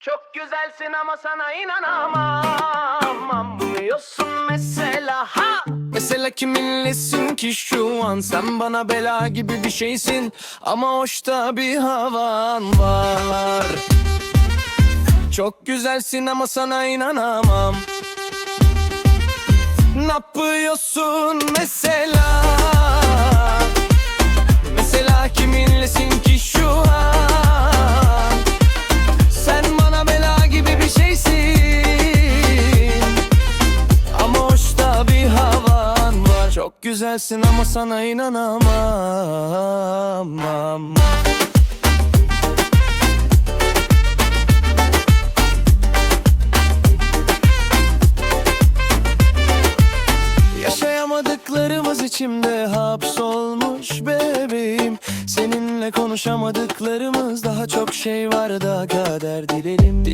Çok güzelsin ama sana inanamam. Anlıyorsun mesela ha! Mesela kiminlesin ki şu an? Sen bana bela gibi bir şeysin. Ama hoşta bir havan var. Çok güzelsin ama sana inanamam. Ne yapıyorsun Mesela güzelsin ama sana inanamam. Yaşayamadıklarımız içimde hapsolmuş bebeğim. Seninle konuşamadıklarımız daha çok şey var da kader dilerim